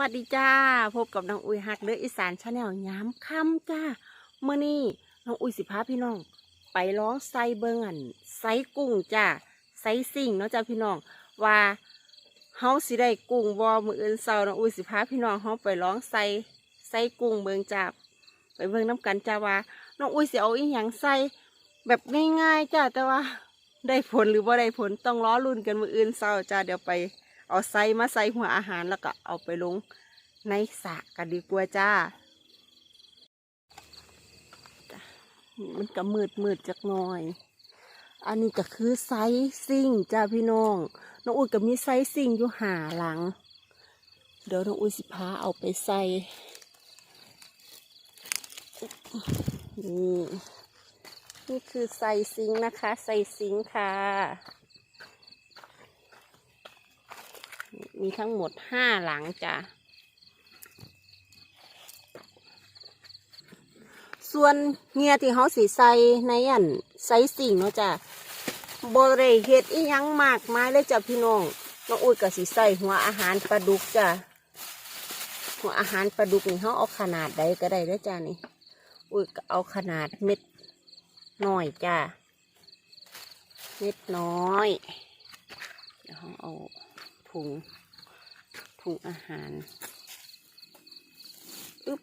วัสดีจ้า พบกับน้องอุ้ยฮักเด้ออีสานชาแนลย้ำคำจ้าเมื่อนี้น้องอุ้ยสิพาพี่น้อง ไปร้องไซเบิงอันไซกุ้งจ้าไซซิ่งเนาะจ้าพี่น้องว่าเฮาสิได้กุ้งวอมืออื่นเศร้าน้องอุ้ยสิพาพี่น้องเฮาไปร้องไซไซกุ้งเบิงจ้าไปเบิงน้ำกันจ้าว่าน้องอุ้ยสิเอาอีหยังใส่แบบง่ายๆจ้าแต่ว่าได้ผลหรือว่าได้ผลต้องล้อรุ่นกันมืออื่นเศร้าจ้าเดี๋ยวไป เอาไซมาใส่หัวอาหารแล้วก็เอาไปลงในสระกันดีกว่าจ้า มันก็มืดมืดจักหน่อย อันนี้ก็คือไซซิ่งจ้าพี่น้อง น้องอุ้ยก็มีไซซิ่งอยู่หาหลัง เดี๋ยวน้องอุ้ยสิพาเอาไปใส่นี่นี่คือไซซิงนะคะ ไซซิงค่ะ มีทั้งหมดห้าหลังจ้ะ ส่วนเงียที่เขาสีใสในอันใสสิ่งเนาะจ้ะบริเฮ็ดอีหยังมากมายเลยจ้ะพี่น้องน้องอุ้ยกับสีใสหัวอาหารปลาดุกจ้ะหัวอาหารปลาดุกนี่เขาเอาขนาดใดก็ได้เด้จ้ะนี่อุ้ยเอาขนาดเม็ดน้อยจ้ะเม็ดน้อยเดี๋ยวเขาเอา ถุง ถุงอาหาร อึ๊บ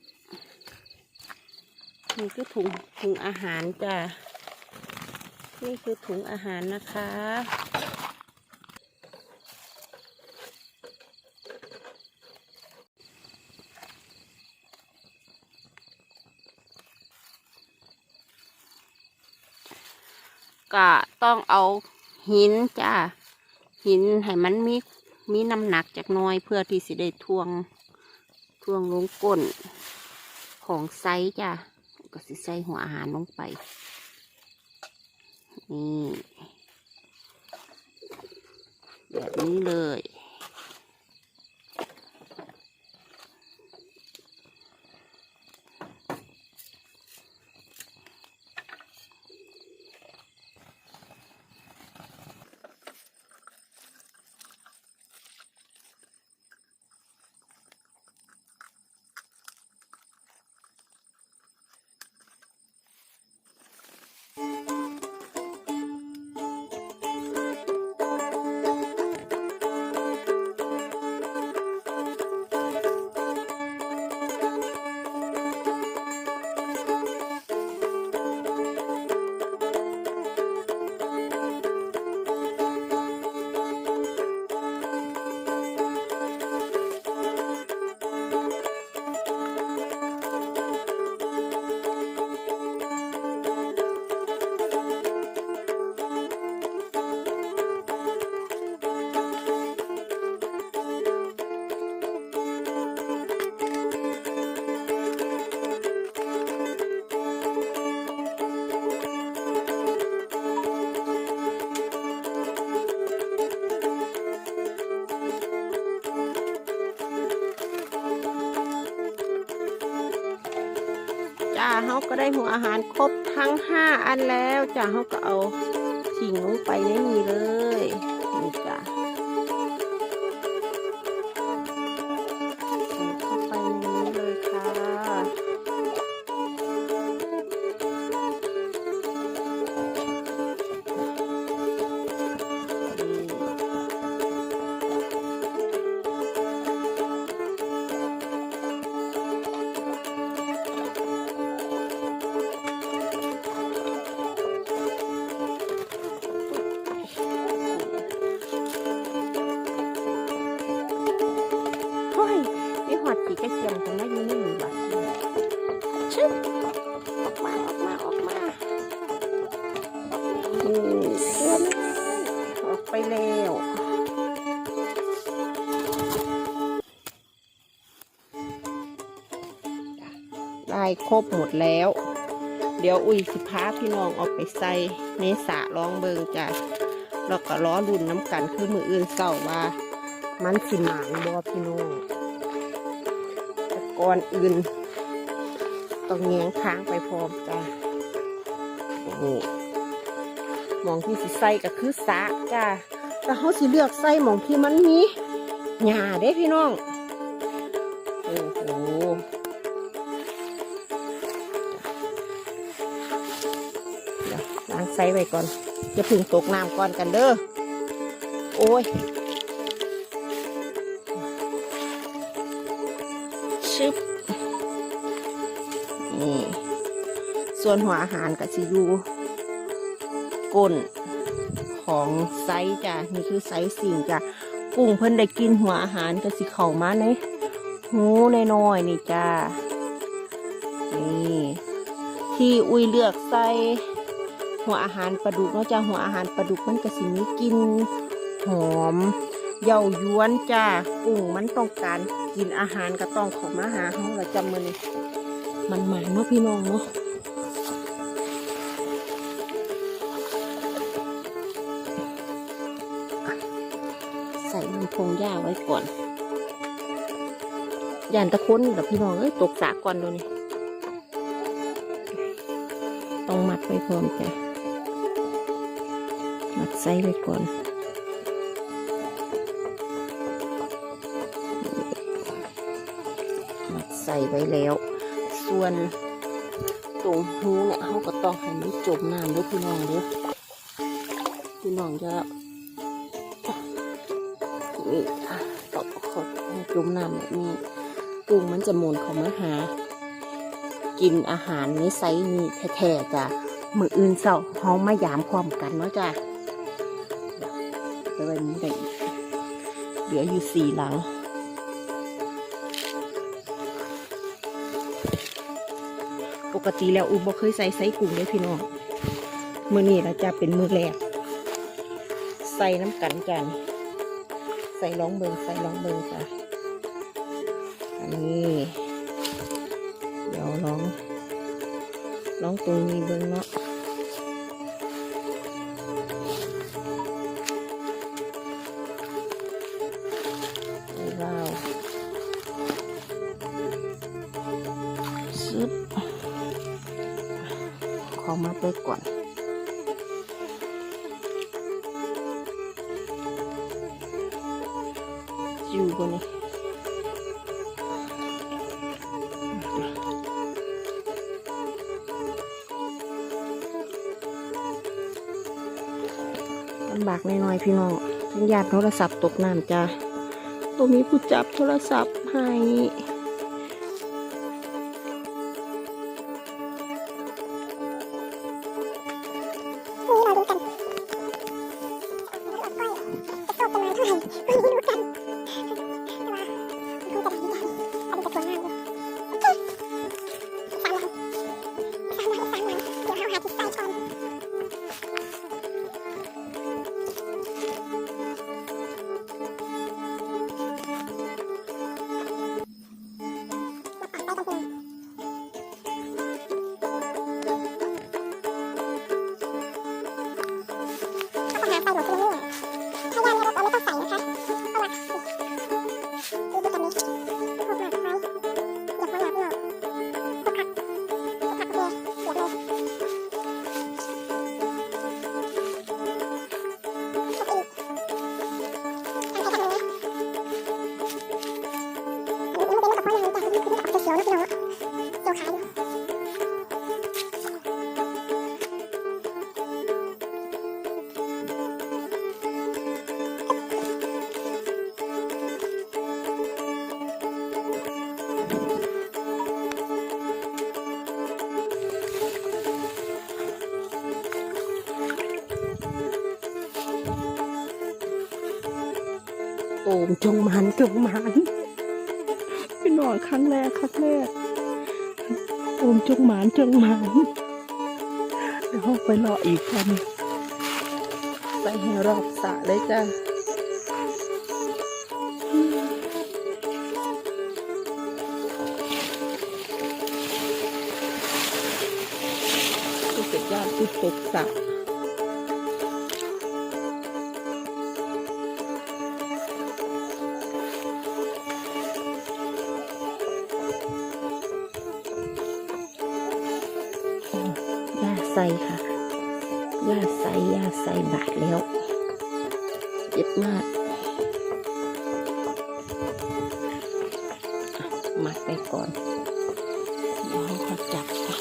นี่คือถุงถุงอาหารจ้ะ นี่คือถุงอาหารนะคะ ก็ต้องเอาหินจ้าหินให้มันมี มีน้ำหนักจากน้อยเพื่อที่สิได้ทวงทวงลงก้นของไซจ้ะก็สิใส่หัวอาหารลงไป นี่ แบบนี้เลย เขาก็ได้หัวอาหารครบทั้งห้าอันแล้วจ้ะเขาก็เอาถิงลงไปในนี้เลย ได้ครบหมดแล้ว เดี๋ยวอุ้ยสิพาพี่น้องเอาไปใส่ในสระร้องเบิงจ้ะแล้วก็ล้อรุ่นน้ำกันคือมืออื่นเศร้าว่า มันสิหมานบอพี่น้องแต่ก่อนอื่นต้องแง้งค้างไปพร้อมจ้ะนี่หมองที่สิใส่ก็คือสะจ้ะแต่เขาสิเลือกใส่หมองที่มันมีหญ้าเด้พี่น้องโอ้โห ใส่ไว้ก่อนจะพึ่งตกน้ำก่อนกันเด้อโอ้ยชึบนี่ส่วนหัวอาหารกับซิยูก้นของไซจ้ะนี่คือไซสิ่งจ้ะกุ้งเพิ่นได้กินหัวอาหารกับสิเข้ามาในหูน้อยๆนี่จ้านี่ที่อุ้ยเลือกใส่ หัวอาหารปลาดุกเนาะจ้าหัวอาหารปลาดุกมันก็สิมีกินหอมเย้ายวนจ้ากุ้งมันต้องการกินอาหารก็ต้องของมาหาเฮาละจำมันมันหมานเนาะพี่น้องเนาะใส่มันพงหญ้าไว้ก่อนย่านตะค้นเดี๋ยวพี่น้องเอ้ยตกสากก่อนดูนี่ต้องมัดไว้พร้อมจ้ะ มัดไส้ไว้ก่อนมัดใส่ไว้แล้ว ส่วนตรงหูเนี่ยเขาก็ต้องให้มันจมน้ำด้วยพี่น้องเด้อพี่น้องจะนี่อะต้องขอให้จมน้ำแบบนี้กุ้งมันจะหมุนข้ามาหา กินอาหารในไซส์นี้แท้ๆจ้ะมืออื่นเสาเฮามายามความกันเนาะจ้ะ ไปไว้นี้ได้อีกเหลืออยู่สี่หลัง ปกติแล้วอุบบ่เคยใส่ไส้กุ้งเลยพี่น้องมือนี้เราจะเป็นมือแรก ใส่น้ำกันกัน ใส่ร้องเบิงใส่ร้องเบิงจ้ะอันนี้เดี๋ยวลองลองตรงนี้เบิงเนาะ มาไปก่อน อยู่บนนี้ลำบากน้อยๆพี่น้องทั้งญาติโทรศัพท์ตกน้ำจ้าตัวมีผู้จับโทรศัพท์ให้ มจงหมันจงหมันพี่น้องครั้งแรกครั้งแรกโอมจงหมันจงหมันเดี๋ยวไปรออีกกันไปให้รอบสระเลยจ้าก็เกิดญาติที่ตกสระ มัดไปก่อนเดี๋ยวให้เขาจับค่ะ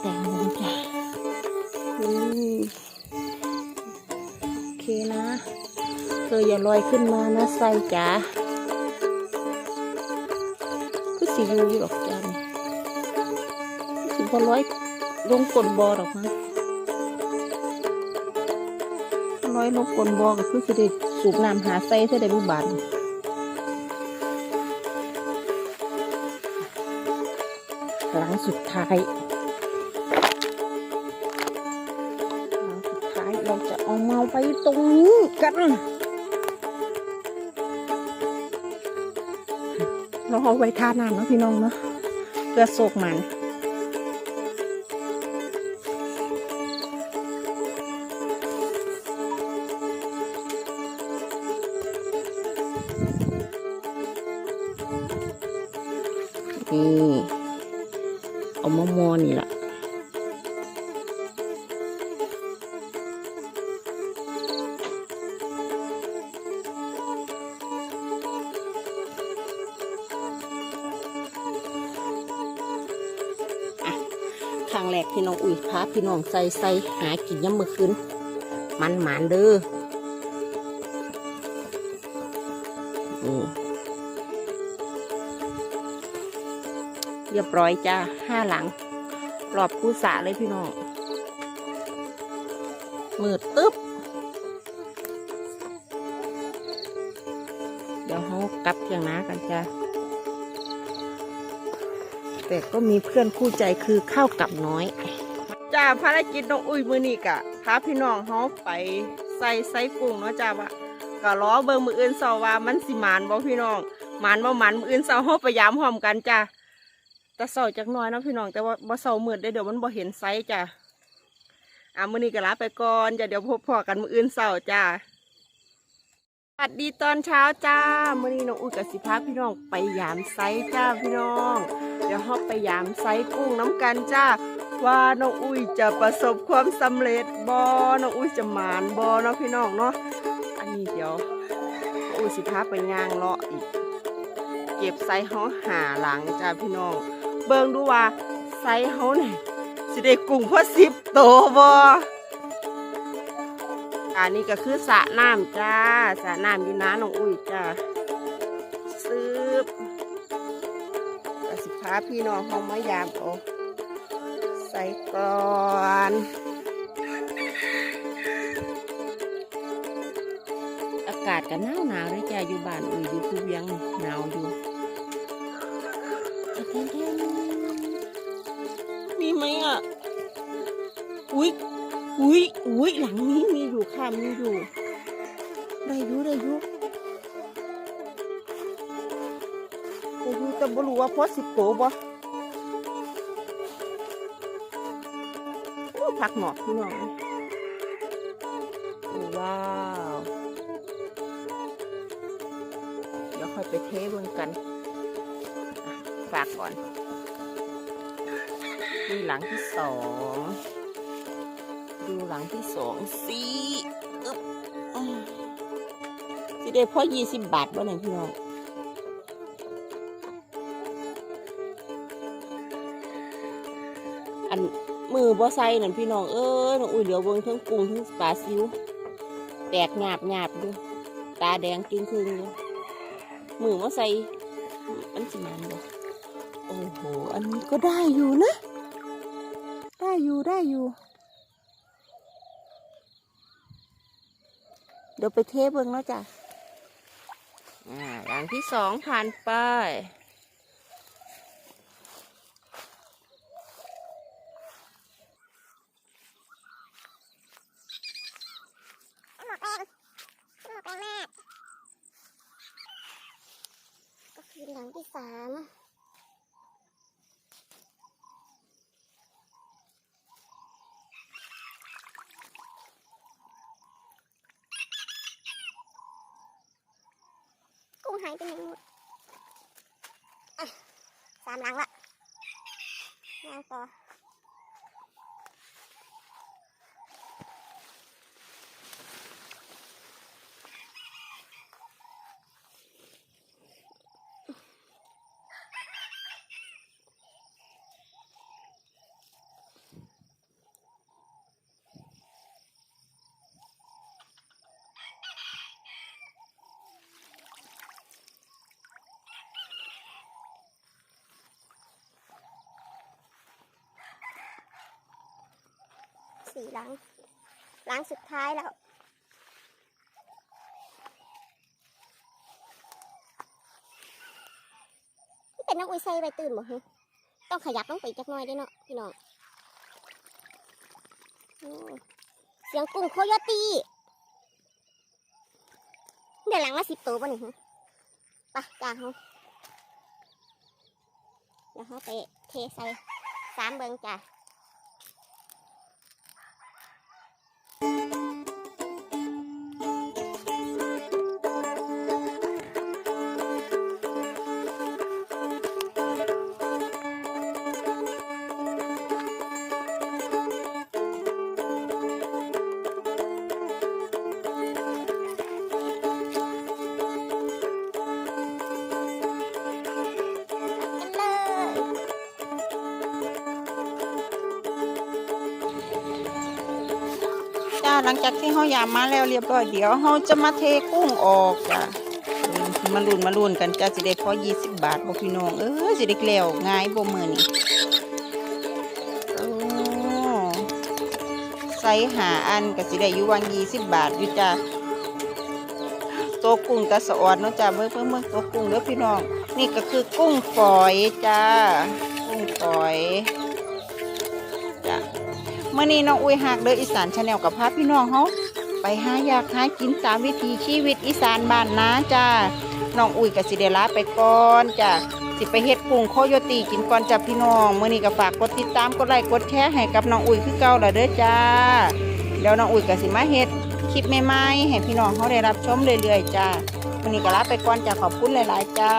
แตงโมจ้ะอือโอเคนะเธออย่าลอยขึ้นมานะไซจ๋าก็สิยูอยู่หรอกจ้าสิบอลอยลงกลบอหรอกมั้งลอยลงกลบอก็คือสิได้สูบน้ำหาไซเธได้บุบาน ครั้งสุดท้ายครั้งสุดท้ายเราจะเอาเมาไปตรงนี้กันเราเอาไว้ท่าน้ำเนาะพี่น้องเนาะเพื่อโศกมัน งแรกที่น้องอุ้ยพาพี่น้องใส่ใส่หากินย่ำมือคืนมันหมานเด้อนี่เรียบร้อยจ้าห้าหลังรอบคู่สาเลยพี่น้องมืดตึ๊บเดี๋ยวเขากลับเทียงนากันจ้า แต่ก็มีเพื่อนคู่ใจคือข้าวกับน้อย จ้าภารกิจน้องอุ้ยมือนี่กะพาพี่น้องเขาไปใส่ไส้กุ้งเนาะจ้าว่าก็ล้อเบิ่งมืออื่นเสาว่ามันสิมานบ่พี่น้องมานบ่หมานมืออื่นเสาเขาพยายามหอมกันจ้าแต่เสาจักน้อยเนาะพี่น้องแต่ว่าบ่เสามืดได้อเดี๋ยวมันบ่เห็นไซส์จ้าอะมือนี้ก็ลาไปก่อนจ้าเดี๋ยวพบพอกันมืออื่นเสาจ้าสวัสดีตอนเช้าจ้ามื่อนี้น้องอุ้ยกับสิพาพี่น้องไปยามไซส์จ้าพี่น้อง เดี๋ยวเราไปยามไซกุ้งน้ำกันจ้า ว่าน้องอุ้ยจะประสบความสำเร็จบอน้องอุ้ยจะหมานบอเนาะพี่น้องเนาะ อันนี้เดี๋ยวอุ้ยสิพาไปย่างเลาะอีก เก็บไซเฮาหาหลังจ้าพี่น้อง เบิ่งดูว่าไซเฮาเนี่ยสิได้กุ้งพอสิบโตบออันนี้ก็คือสระน้ำจ้าสระน้ำอยู่น้าน้องอุ้ยจ้าาพี่น้องเขามายามเอาใส่ก่อนอากาศก็หนาวหนาวเลยจ้ะอยู่บ้านอุ้ยอยู่ภูเวียงนี่หนาวอยู่อะแทนแทนมีไหมอะอุ้ยอุ้ยอุ้ยหลังนี้มีอยู่ค่ะมีอยู่ได้อยู่ได้อยู่ อยู่บ่รู้ว่าพอสิบโตบ่ผักหนอกพี่น้องว้าว เดี๋ยวค่อยไปเทเบิ่งกัน ฝากก่อนดูหลังที่สอง ดูหลังที่สองสิอึ๊บอืมสิได้พอยี่สิบบาทบ่เนี่ยพี่น้อง อบ่ใส่นั่นพี่น้องเอ้ยน้องอุ้ยเหลียวเบิ่งทั้งกุ้งทั้งปลาซิว แตกหยาบหยาบดูตาแดงจึงคึ่งดูมือบ่ใส่อันสิมันบ่โอ้โห อันนี้ก็ได้อยู่นะ ได้อยู่ได้อยู่ เดี๋ยวไปเทเบิ่งแล้วจ้ะอ่าหลังที่สองผ่านไป หมดแรง หมดแรงมากก็คือหลังที่สามกุ้งหายไปไหนหมด สี่หลัง หลังสุดท้ายแล้ว นี่เป็นน้องอุ้ยใส่ใบตื่นบ่ฮึต้องขยับลงไปอีกจักหน่อยด้วยเนาะพี่น้องเสียงกุ้งโคโยตี้เดี๋ยวหลังละสิบตัวป่ะนี่ฮึไปะจ้าเฮาเดี๋ยวเฮาไปเทใส่สามเบิงจ้า กั ลังจากที่เขายามมาแล้วเรียบร้อยเดี๋ยวเขาจะมาเทกุ้งออกจ้ะมาลุนมาลุนกันจ้าสิได้พอยี่สิบบาทบ่พี่น้องเออสิได้แล้วง่ายบ่มือนี่โอ้ใส่หาอันก็สิได้อยู่วังยี่สิบบาทอยู่จ้าตัวกุ้งตะสะออดเนาะจ้าเบิ่งเบิ่งเบิ่งตัวกุ้งเด้อพี่น้อง นี่ก็คือกุ้งฝอยจ้า กุ้งฝอย มื่อนี้น้องอุ้ยหักเด้ออีสานชาแนลกับพาพี่น้องเขาไปหาอยากหากินตามวิถีชีวิตอีสานบ้านนาจ้าน้องอุ้ยกับสิเดลาไปก่อนจ้าสิไปเฮ็ดกุ้งโคโยตีกินก่อนจ้าพี่น้องเมื่อนี้ก็ฝากกดติดตามกดไลค์กดแชร์ให้กับน้องอุ้ยคือเก่าละเด้อจ้าเดี๋ยวน้องอุ้ยกับสิมาเฮ็ดคลิปใหม่ๆให้พี่น้องเขาได้รับชมเรื่อยๆจ้ามื่อนี้ก็ลาไปก่อนจ้าขอบคุณหลายๆจ้า